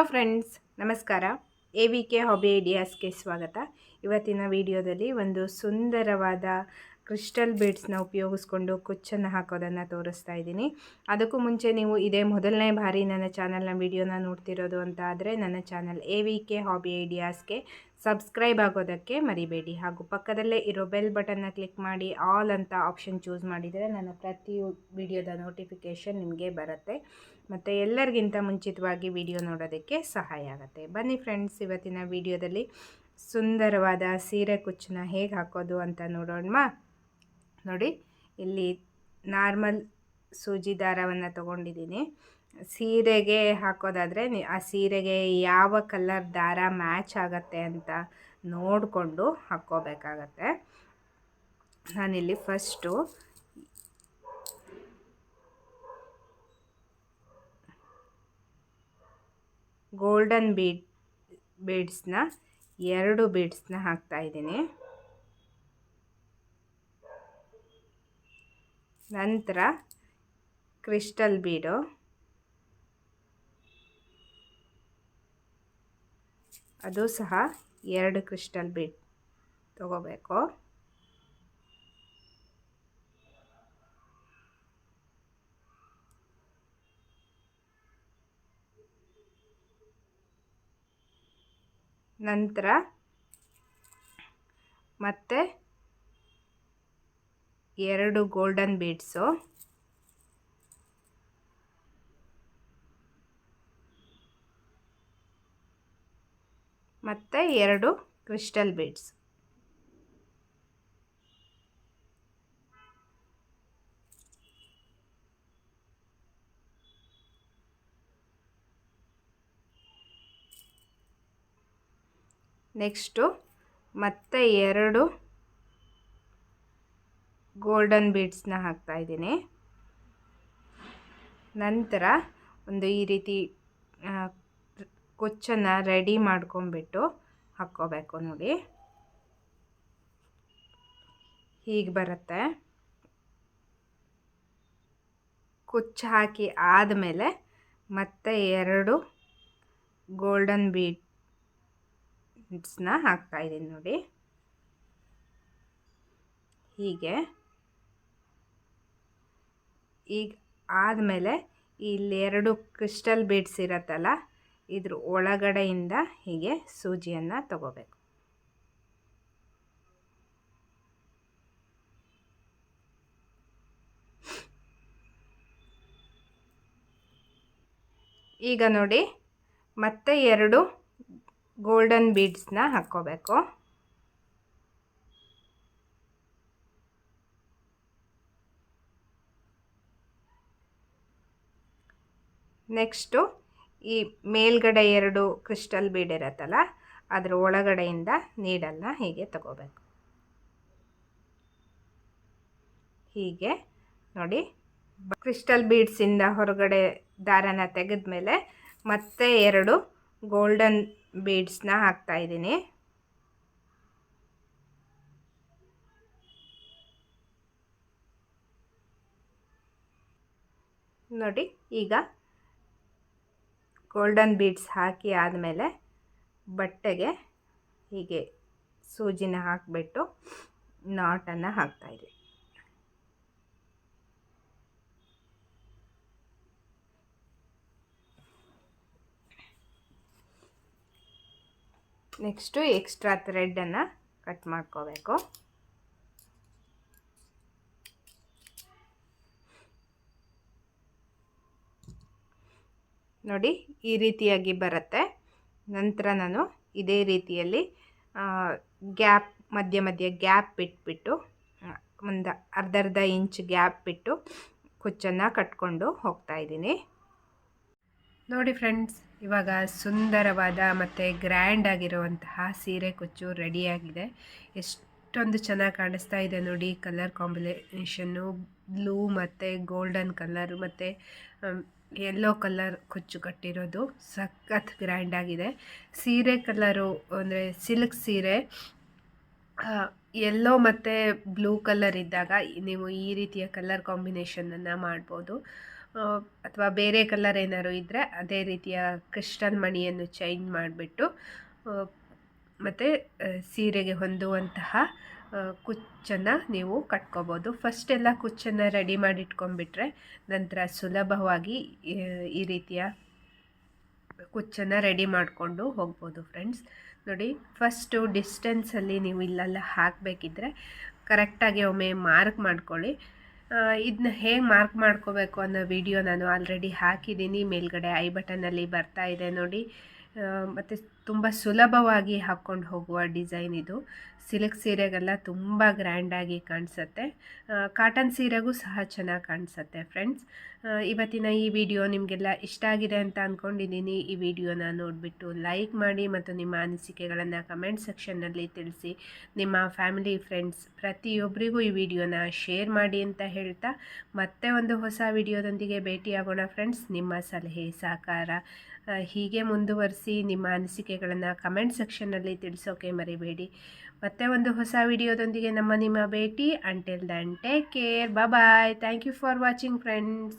Hello friends ನಮಸ್ಕಾರ. A V K hobby ಐಡಿಯಾಸ್ಗೆ ಸ್ವಾಗತ. ಇವತ್ತಿನ ವಿಡಿಯೋದಲ್ಲಿ ಒಂದು ಸುಂದರವಾದ ಕ್ರಿಸ್ಟಲ್ ಬೀಡ್ಸ್ನ ಉಪಯೋಗಿಸ್ಕೊಂಡು ಕುಚ್ಚನ್ನು ಹಾಕೋದನ್ನು ತೋರಿಸ್ತಾ ಇದ್ದೀನಿ. ಅದಕ್ಕೂ ಮುಂಚೆ ನೀವು ಇದೇ ಮೊದಲನೇ ಬಾರಿ ನನ್ನ ಚಾನಲ್ನ ವಿಡಿಯೋನ ನೋಡ್ತಿರೋದು ಅಂತ ಆದರೆ ನನ್ನ channel A V K hobby ಐಡಿಯಾಸ್ಗೆ subscribe ಆಗೋದಕ್ಕೆ ಮರಿಬೇಡಿ. ಹಾಗೂ ಪಕ್ಕದಲ್ಲೇ ಇರೋ ಬೆಲ್ ಬಟನ್ನ ಕ್ಲಿಕ್ ಮಾಡಿ ಆಲ್ ಅಂತ ಆಪ್ಷನ್ ಚೂಸ್ ಮಾಡಿದರೆ ನನ್ನ ಪ್ರತಿ ವಿಡಿಯೋದ ನೋಟಿಫಿಕೇಷನ್ ನಿಮಗೆ ಬರುತ್ತೆ. ಮತ್ತು ಎಲ್ಲರಿಗಿಂತ ಮುಂಚಿತವಾಗಿ ವಿಡಿಯೋ ನೋಡೋದಕ್ಕೆ ಸಹಾಯ ಆಗುತ್ತೆ. ಬನ್ನಿ ಫ್ರೆಂಡ್ಸ್, ಇವತ್ತಿನ ವಿಡಿಯೋದಲ್ಲಿ ಸುಂದರವಾದ ಸೀರೆ ಕುಚ್ಚನ್ನ ಹೇಗೆ ಹಾಕೋದು ಅಂತ ನೋಡೋಣ ನೋಡಿ, ಇಲ್ಲಿ ನಾರ್ಮಲ್ ಸೂಜಿ ದಾರವನ್ನು ತೊಗೊಂಡಿದ್ದೀನಿ. ಸೀರೆಗೆ ಹಾಕೋದಾದರೆ ಆ ಸೀರೆಗೆ ಯಾವ ಕಲರ್ ದಾರ ಮ್ಯಾಚ್ ಆಗತ್ತೆ ಅಂತ ನೋಡಿಕೊಂಡು ಹಾಕ್ಕೋಬೇಕಾಗತ್ತೆ. ನಾನಿಲ್ಲಿ ಫಸ್ಟು ಗೋಲ್ಡನ್ ಬೀಡ್ ಬೀಡ್ಸ್ನ ಎರಡು ಬೀಡ್ಸ್ನ ಹಾಕ್ತಾಯಿದ್ದೀನಿ ನಂತರ ಕ್ರಿಸ್ಟಲ್ ಬೀಡು. ಅದು ಸಹ ಎರಡು ಕ್ರಿಸ್ಟಲ್ ಬೀಡ್ ತಗೋಬೇಕು. ನಂತರ ಮತ್ತೆ ಎರಡು ಗೋಲ್ಡನ್ ಬೀಡ್ಸು ಮತ್ತು ಎರಡು ಕ್ರಿಸ್ಟಲ್ ಬೀಡ್ಸ್ ನೆಕ್ಸ್ಟು ಮತ್ತೆ ಎರಡು ಗೋಲ್ಡನ್ ಬೀಡ್ಸ್ನ ಹಾಕ್ತಾ ಇದ್ದೀನಿ. ನಂತರ ಒಂದು ಈ ರೀತಿ ಕೊಚ್ಚನ್ನು ರೆಡಿ ಮಾಡ್ಕೊಂಬಿಟ್ಟು ಹಾಕ್ಕೋಬೇಕು ನೋಡಿ. ಹೀಗೆ ಬರುತ್ತೆ. ಕುಚ್ಚು ಹಾಕಿ ಆದಮೇಲೆ ಮತ್ತೆ ಎರಡು ಗೋಲ್ಡನ್ ಬೀಡ್ಸ್ನ ಹಾಕ್ತಾಯಿದ್ದೀನಿ ನೋಡಿ. ಹೀಗೆ. ಈಗ ಆದಮೇಲೆ ಇಲ್ಲಿ ಎರಡು ಕ್ರಿಸ್ಟಲ್ ಬೀಡ್ಸ್ ಇರತ್ತಲ್ಲ, ಇದ್ರ ಒಳಗಡೆಯಿಂದ ಹೀಗೆ ಸೂಜಿಯನ್ನು ತಗೋಬೇಕು. ಈಗ ನೋಡಿ, ಮತ್ತೆ ಎರಡು ಗೋಲ್ಡನ್ ಬೀಡ್ಸ್ನ ಹಾಕ್ಕೋಬೇಕು. ನೆಕ್ಸ್ಟು ಈ ಮೇಲ್ಗಡೆ ಎರಡು ಕ್ರಿಸ್ಟಲ್ ಬೀಡ್ ಇರತ್ತಲ್ಲ, ಅದರ ಒಳಗಡೆಯಿಂದ ನೀಡನ್ನು ಹೀಗೆ ತಗೋಬೇಕು. ಹೀಗೆ ನೋಡಿ, ಕ್ರಿಸ್ಟಲ್ ಬೀಡ್ಸಿಂದ ಹೊರಗಡೆ ದಾರನ ತೆಗೆದ ಮೇಲೆ ಮತ್ತೆ ಎರಡು ಗೋಲ್ಡನ್ ಬೀಡ್ಸ್ನ ಹಾಕ್ತಾಯಿದ್ದೀನಿ ನೋಡಿ, ಈಗ ಗೋಲ್ಡನ್ ಬೀಡ್ಸ್ ಹಾಕಿ ಆದಮೇಲೆ ಬಟ್ಟೆಗೆ ಹೀಗೆ ಸೂಜಿನ ಹಾಕಿಬಿಟ್ಟು ನಾಟನ್ನು ಹಾಕ್ತಾಯಿದ್ವಿ ನೆಕ್ಸ್ಟು ಎಕ್ಸ್ಟ್ರಾ ಥ್ರೆಡ್ಡನ್ನು ಕಟ್ ಮಾಡ್ಕೋಬೇಕು. ನೋಡಿ, ಈ ರೀತಿಯಾಗಿ ಬರುತ್ತೆ. ನಂತರ ನಾನು ಇದೇ ರೀತಿಯಲ್ಲಿ ಗ್ಯಾಪ್, ಮಧ್ಯ ಮಧ್ಯ ಗ್ಯಾಪ್ ಬಿಟ್ಬಿಟ್ಟು ಒಂದು ಅರ್ಧ ಅರ್ಧ ಇಂಚ್ ಗ್ಯಾಪ್ ಬಿಟ್ಟು ಕುಚ್ಚನ್ನು ಕಟ್ಕೊಂಡು ಹೋಗ್ತಾ ಇದ್ದೀನಿ. ನೋಡಿ ಫ್ರೆಂಡ್ಸ್, ಇವಾಗ ಸುಂದರವಾದ ಮತ್ತು ಗ್ರ್ಯಾಂಡ್ ಆಗಿರುವಂತಹ ಸೀರೆ ಕುಚ್ಚು ರೆಡಿಯಾಗಿದೆ. ಎಷ್ಟೊಂದು ಚೆನ್ನಾಗಿ ಕಾಣಿಸ್ತಾ ಇದೆ ನೋಡಿ, ಕಲರ್ ಕಾಂಬಿನೇಷನ್ನು ಬ್ಲೂ ಮತ್ತು ಗೋಲ್ಡನ್ ಕಲರ್ ಮತ್ತು ಯೆಲ್ಲೋ ಕಲರ್ ಕುಚ್ಚು ಕಟ್ಟಿರೋದು. ಸಖತ್ ಗ್ರ್ಯಾಂಡಾಗಿದೆ ಸೀರೆ ಕಲರು ಅಂದರೆ ಸಿಲ್ಕ್ ಸೀರೆ ಎಲ್ಲೋ ಮತ್ತು ಬ್ಲೂ ಕಲರ್ ಇದ್ದಾಗ ನೀವು ಈ ರೀತಿಯ ಕಲರ್ ಕಾಂಬಿನೇಷನನ್ನು ಮಾಡ್ಬೋದು. ಅಥವಾ ಬೇರೆ ಕಲರ್ ಏನಾದ್ರು ಇದ್ದರೆ ಅದೇ ರೀತಿಯ ಕ್ರಿಸ್ಟಲ್ ಮಣಿಯನ್ನು ಚೇಂಜ್ ಮಾಡಿಬಿಟ್ಟು ಮತ್ತು ಸೀರೆಗೆ ಹೊಂದುವಂತಹ ಕುಚ್ಚನ್ನು ನೀವು ಕಟ್ಕೋಬೋದು. ಫಸ್ಟ್ ಎಲ್ಲ ಕುಚ್ಚನ್ನು ರೆಡಿ ಮಾಡಿ ಇಟ್ಕೊಂಡ್ಬಿಟ್ರೆ ನಂತರ ಸುಲಭವಾಗಿ ಈ ರೀತಿಯ ಕುಚ್ಚನ್ನು ರೆಡಿ ಮಾಡಿಕೊಂಡು ಹೋಗ್ಬೋದು ಫ್ರೆಂಡ್ಸ್. ನೋಡಿ, ಫಸ್ಟು ಡಿಸ್ಟೆನ್ಸಲ್ಲಿ ನೀವು ಇಲ್ಲೆಲ್ಲ ಹಾಕಬೇಕಿದ್ರೆ ಕರೆಕ್ಟಾಗಿ ಒಮ್ಮೆ ಮಾರ್ಕ್ ಮಾಡ್ಕೊಳ್ಳಿ. ಇದನ್ನ ಹೇಗೆ ಮಾರ್ಕ್ ಮಾಡ್ಕೋಬೇಕು ಅನ್ನೋ ವಿಡಿಯೋ ನಾನು ಆಲ್ರೆಡಿ ಹಾಕಿದ್ದೀನಿ. ಮೇಲ್ಗಡೆ ಐ ಬಟನಲ್ಲಿ ಬರ್ತಾ ಇದೆ ನೋಡಿ. ಮತ್ತು ತುಂಬ ಸುಲಭವಾಗಿ ಹಾಕ್ಕೊಂಡು ಹೋಗುವ ಡಿಸೈನ್ ಇದು. ಸಿಲ್ಕ್ ಸೀರೆಗೆಲ್ಲ ತುಂಬ ಗ್ರ್ಯಾಂಡಾಗಿ ಕಾಣಿಸುತ್ತೆ. ಕಾಟನ್ ಸೀರೆಗೂ ಸಹ ಚೆನ್ನಾಗಿ ಕಾಣಿಸುತ್ತೆ ಫ್ರೆಂಡ್ಸ್ ಇವತ್ತಿನ ಈ ವಿಡಿಯೋ ನಿಮಗೆಲ್ಲ ಇಷ್ಟ ಆಗಿದೆ ಅಂತ ಅಂದ್ಕೊಂಡಿದ್ದೀನಿ ಈ ವಿಡಿಯೋನ ನೋಡಿಬಿಟ್ಟು ಲೈಕ್ ಮಾಡಿ ಮತ್ತು ನಿಮ್ಮ ಅನಿಸಿಕೆಗಳನ್ನು ಕಮೆಂಟ್ ಸೆಕ್ಷನ್ನಲ್ಲಿ ತಿಳಿಸಿ. ನಿಮ್ಮ ಫ್ಯಾಮಿಲಿ ಫ್ರೆಂಡ್ಸ್ ಪ್ರತಿಯೊಬ್ಬರಿಗೂ ಈ ವಿಡಿಯೋನ ಶೇರ್ ಮಾಡಿ ಅಂತ ಹೇಳ್ತಾ ಮತ್ತೆ ಒಂದು ಹೊಸ ವಿಡಿಯೋದೊಂದಿಗೆ ಭೇಟಿಯಾಗೋಣ ಫ್ರೆಂಡ್ಸ್ ನಿಮ್ಮ ಸಲಹೆ, ಸಹಕಾರ ಹೀಗೆ ಮುಂದುವರಿಸಿ ನಿಮ್ಮ ಅನಿಸಿಕೆಗಳನ್ನು ಕಮೆಂಟ್ ಸೆಕ್ಷನ್ನಲ್ಲಿ ತಿಳಿಸೋಕೆ ಮರಿಬೇಡಿ. ಮತ್ತೆ ಒಂದು ಹೊಸ ವಿಡಿಯೋದೊಂದಿಗೆ ನಮ್ಮ ನಿಮ್ಮ ಭೇಟಿ. Until then take care bye thank you for watching friends